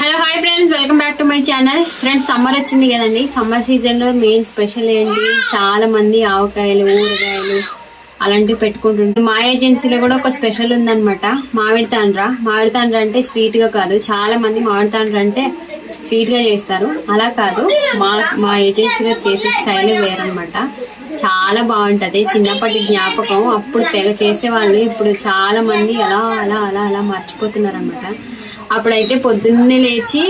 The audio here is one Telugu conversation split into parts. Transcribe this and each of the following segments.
Hello hi friends welcome back to my channel friends summer వచ్చింది కదండి. సమ్మర్ సీజన్లో మెయిన్ స్పెషల్ ఏంటి? చాలా మంది ఆవకాయలు ఊరగాయలు అలాంటివి పెట్టుకుంటుంటారు. మా ఏజెన్సీలో కూడా ఒక స్పెషల్ ఉందన్నమాట. మామిడి తాండ్ర. మామిడి తాండ్ర అంటే స్వీట్గా కాదు. చాలా మంది మామిడి తాండ్ర అంటే స్వీట్గా చేస్తారు. అలా కాదు. మా మా ఏజెన్సీలో చేసే స్టైల్ వేరనమాట చాలా బాగుంటుంది. చిన్నప్పటి జ్ఞాపకం. అప్పుడు తెగ చేసేవాళ్ళు. ఇప్పుడు చాలా మంది అలా అలా అలా అలా మర్చిపోతున్నారు అనమాట అప్పుడైతే పొద్దున్నే లేచి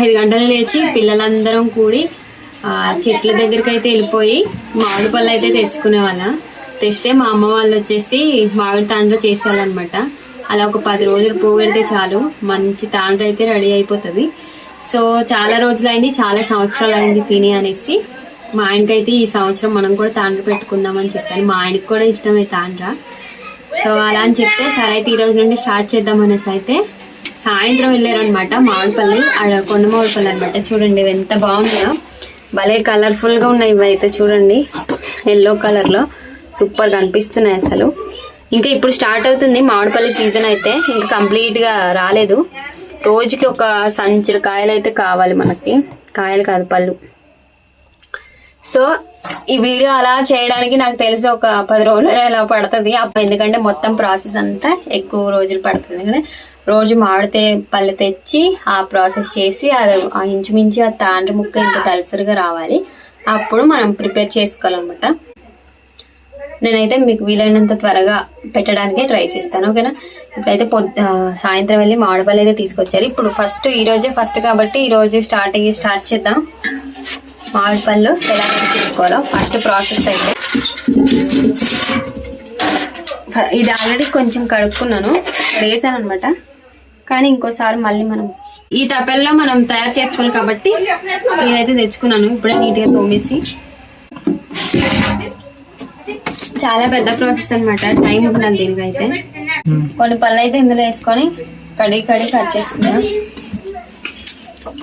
ఐదు గంటలు లేచి పిల్లలందరం కూడి చెట్ల దగ్గరికి అయితే వెళ్ళిపోయి మామిడి పళ్ళు అయితే తెచ్చుకునే వాళ్ళం తెస్తే మా అమ్మ వాళ్ళు వచ్చేసి మామిడి తాండ్ర చేసేవాళ్ళనమాట అలా ఒక పది రోజులు పోగెడితే చాలు మంచి తాండ్ర అయితే రెడీ అయిపోతుంది. సో చాలా రోజులైంది చాలా సంవత్సరాలు అయింది తిని అనేసి. మా ఆయనకైతే ఈ సంవత్సరం మనం కూడా తాండ్ర పెట్టుకుందామని చెప్పాను మా ఆయనకి కూడా ఇష్టమే తాండ్ర. సో అలా అని చెప్తే సరే అయితే ఈ రోజు నుండి స్టార్ట్ చేద్దాం అనేసి అయితే సాయంత్రం వెళ్ళారనమాట మామిడిపల్లి ఆడ కొండ మామిడిపల్లి అనమాట చూడండి ఇవి ఎంత బాగున్నాయో భలే కలర్ఫుల్గా ఉన్నాయి ఇవి అయితే చూడండి ఎల్లో కలర్లో సూపర్గా అనిపిస్తున్నాయి అసలు. ఇంకా ఇప్పుడు స్టార్ట్ అవుతుంది మామిడిపల్లి సీజన్ అయితే. ఇంకా కంప్లీట్గా రాలేదు. రోజుకి ఒక సంచుడు కాయలు అయితే కావాలి మనకి. కాయలు కాదు పళ్ళు. సో ఈ వీడియో అలా చేయడానికి నాకు తెలిసి ఒక పది రోజులు అలా పడుతుంది. అప్పుడు ఎందుకంటే మొత్తం ప్రాసెస్ అంతా ఎక్కువ రోజులు పడుతుంది. ఎందుకంటే రోజు మామిడితే పళ్ళు తెచ్చి ఆ ప్రాసెస్ చేసి అది ఆ ఇంచుమించు ఆ తాండ్రి ముక్క ఇంత తలసరిగా రావాలి. అప్పుడు మనం ప్రిపేర్ చేసుకోవాలన్నమాట. నేనైతే మీకు వీలైనంత త్వరగా పెట్టడానికే ట్రై చేస్తాను ఓకేనా? ఇప్పుడైతే పొద్దు సాయంత్రం వెళ్ళి మామిడిపళ్ళు అయితే తీసుకొచ్చారు. ఇప్పుడు ఫస్ట్ ఈరోజే ఫస్ట్ కాబట్టి ఈరోజు స్టార్టింగ్ స్టార్ట్ చేద్దాం. మామిడి పళ్ళు ఎలా తీసుకోవాలో. ఫస్ట్ ప్రాసెస్ అయితే ఇది ఆల్రెడీ కొంచెం కడుక్కున్నాను. వేసాను అనమాట కానీ ఇంకోసారి మళ్ళీ మనం ఈ తపెల్లో మనం తయారు చేసుకోవాలి కాబట్టి ఇదైతే తెచ్చుకున్నాను. ఇప్పుడే నీట్గా తోమేసి. చాలా పెద్ద ప్రాసెస్ అనమాట టైం ఉన్నది దీనికైతే. కొన్ని పళ్ళు అయితే ఇందులో వేసుకొని కడిగి కడిగి కట్ చేసుకున్నాను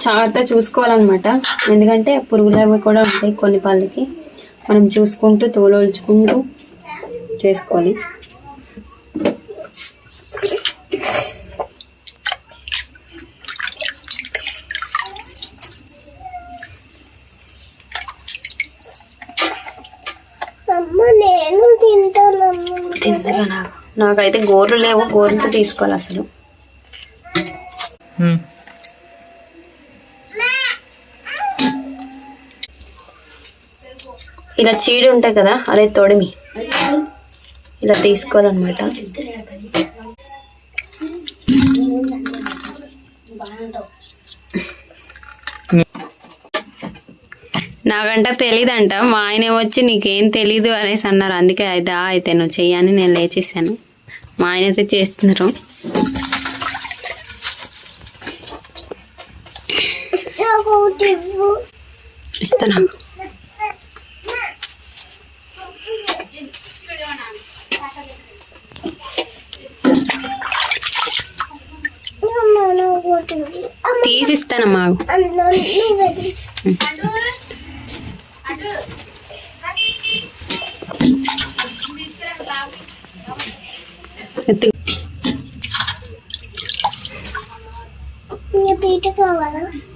జాగ్రత్త చూసుకోవాలన్నమాట. ఎందుకంటే పురుగులు అవి కూడా ఉంటాయి కొన్ని పళ్ళకి. మనం చూసుకుంటూ తోలొల్చుకుంటూ చేసుకోవాలి. నేను నాకు? నాకైతే గోర్లు లేవు గోర్లతో తీసుకోవాలి అసలు. ఇలా చీడి ఉంటాయి కదా అదే తొడిమి. ఇలా తీసుకోవాలన్నమాట. నాకంట తెలీదంట. మా ఆయన వచ్చి నీకేం తెలీదు అనేసి అన్నారు. అందుకే అయితే "ఆ, అయితే నువ్వు చెయ్యని నేను లేచేసాను మా ఆయన అయితే చేస్తున్నారు. ఇస్తాను? తీసిస్తానమ్మా.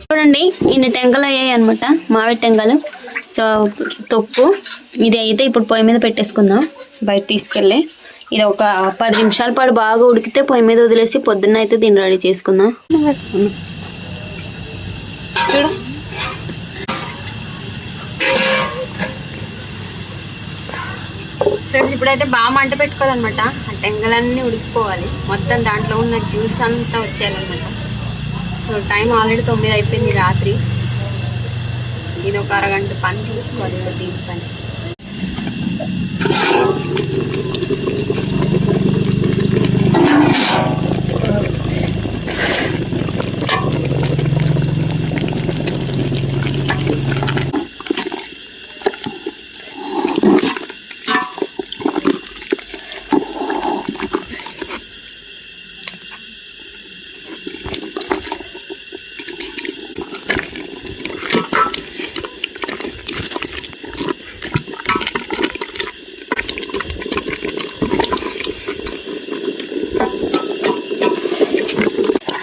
చూడండి ఇన్ని టెంకలు అయ్యాయి అనమాట మామిడి టెంకలు. సో తొక్కు ఇది అయితే ఇప్పుడు పొయ్యి మీద పెట్టేసుకుందాం బయట తీసుకెళ్ళి. ఇది ఒక పది నిమిషాల పాటు బాగా ఉడికితే పొయ్యి మీద వదిలేసి పొద్దున్న అయితే దీన్ని రెడీ చేసుకుందాం. ఫ్రెండ్స్ ఇప్పుడైతే బాగా మంట పెట్టుకోవాలన్నమాట. ఆ టెంగలన్నీ ఉడికిపోవాలి. మొత్తం దాంట్లో ఉన్న జ్యూస్ అంతా వచ్చేయాలన్నమాట. సో టైం ఆల్రెడీ తొమ్మిది అయిపోయింది రాత్రి. ఇది ఒక అరగంట పని చూసుకోవాలి దీని పని.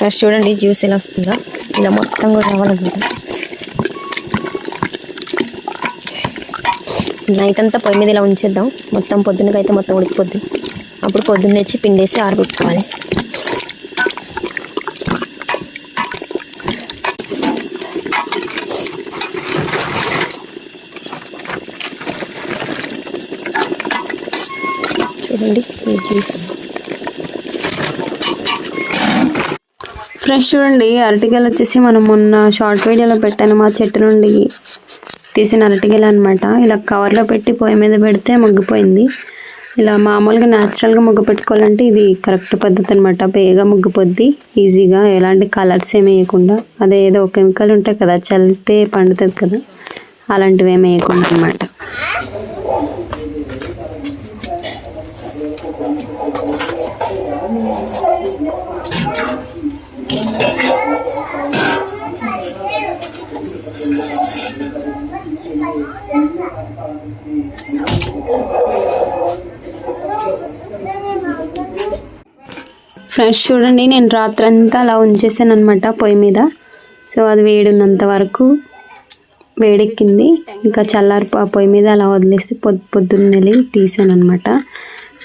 ఫ్రెష్ చూడండి జ్యూస్ ఎలా వస్తుందో. ఇలా మొత్తం కూడా రావాలనుకుంటా నైట్ అంతా పొయ్యి మీద ఇలా ఉంచేద్దాం. మొత్తం పొద్దున్నకైతే మొత్తం ఉడికిపోద్ది. అప్పుడు పొద్దున్న తెచ్చి పిండేసి ఆరబెట్టుకోవాలి. చూడండి జ్యూస్. ఫ్రెష్ చూడండి అరటికాయలు వచ్చేసి మనం మొన్న షార్ట్ వీడియోలో పెట్టాను మా చెట్టు నుండి తీసిన అరటికాయలు అనమాట ఇలా కవర్లో పెట్టి పొయ్యి మీద పెడితే ముగ్గిపోయింది. ఇలా మామూలుగా న్యాచురల్గా ముగ్గు పెట్టుకోవాలంటే ఇది కరెక్ట్ పద్ధతి అనమాట బేగా ముగ్గిపోద్ది ఈజీగా. ఎలాంటి కలర్స్ ఏమి వేయకుండా. అదే ఏదో కెమికల్ ఉంటాయి కదా చల్లితే పండుతుంది కదా. అలాంటివి ఏమి వేయకుండా అనమాట ఫ్రెష్ చూడండి నేను రాత్రంతా అలా ఉంచేసాను అనమాట పొయ్యి మీద. సో అది వేడున్నంత వరకు వేడెక్కింది. ఇంకా చల్లారి ఆ పొయ్యి మీద అలా వదిలేసి పొద్దు పొద్దున్న తీసాను అనమాట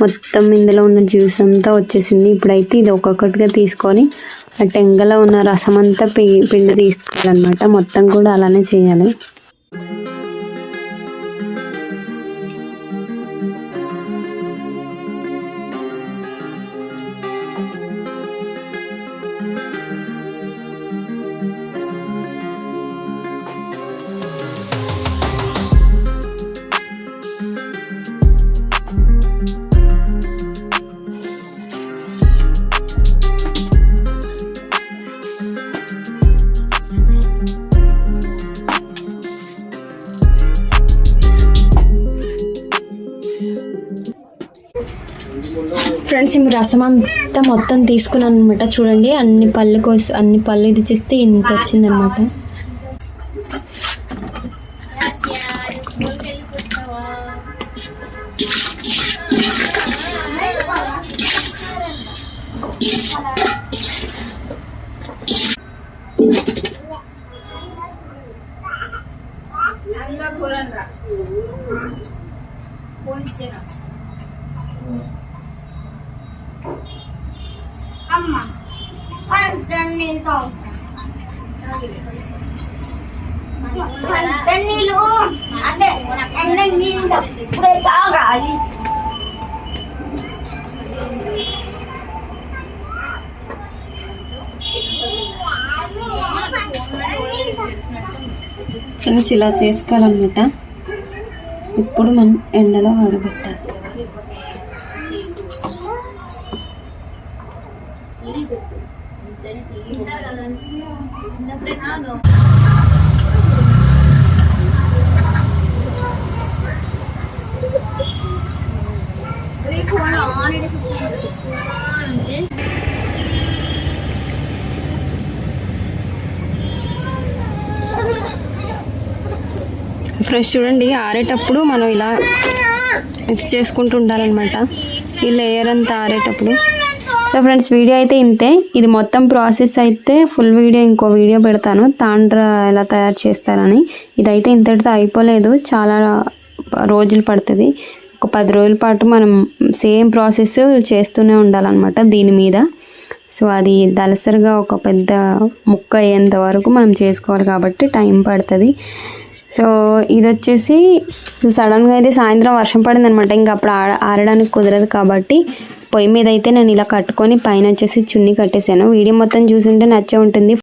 మొత్తం ఇందులో ఉన్న జ్యూస్ అంతా వచ్చేసింది. ఇప్పుడైతే ఇది ఒక్కొక్కటిగా తీసుకొని ఆ టెంగలో ఉన్న రసం అంతా పిండి తీసుకోవాలన్నమాట. మొత్తం కూడా అలానే చేయాలి. ఫ్రెండ్స్ రసం అంతా మొత్తం తీసుకున్నాను అనమాట చూడండి అన్ని పళ్ళు కోసి అన్ని పళ్ళు ఇది చేస్తే ఇంత వచ్చిందనమాట నీళ్ళు అదే ఎండ నీళ్ళు ఇప్పుడే తాగాలి. ఫ్రెండ్స్ ఇలా చేసుకోవాలన్నమాట. ఇప్పుడు మనం ఎండలో ఆరబెట్టాలి. ఫ్రెష్ చూడండి ఆరేటప్పుడు మనం ఇలా ఇది చేసుకుంటూ ఉండాలన్నమాట ఈ లేయర్ అంతా ఆరేటప్పుడు. సో ఫ్రెండ్స్ వీడియో అయితే ఇంతే. ఇది మొత్తం ప్రాసెస్ అయితే ఫుల్ వీడియో ఇంకో వీడియో పెడతాను. తాండ్ర ఎలా తయారు చేస్తారని. ఇదైతే ఇంతటితో అయిపోలేదు. చాలా రోజులు పడుతుంది. ఒక పది రోజుల పాటు మనం సేమ్ ప్రాసెస్ చేస్తూనే ఉండాలన్నమాట దీని మీద. సో అది దలసరిగా ఒక పెద్ద ముక్క అయ్యేంత వరకు మనం చేసుకోవాలి కాబట్టి టైం పడుతుంది. సో ఇది వచ్చేసి సడన్గా అయితే సాయంత్రం వర్షం పడింది అనమాట ఇంకా అప్పుడు ఆడ ఆరడానికి కుదరదు కాబట్టి పొయ్యి మీద అయితే నేను ఇలా కట్టుకొని పైన వచ్చేసి చున్నీ కట్టేశాను వీడియో మొత్తం చూసుంటే నచ్చే ఉంటుంది.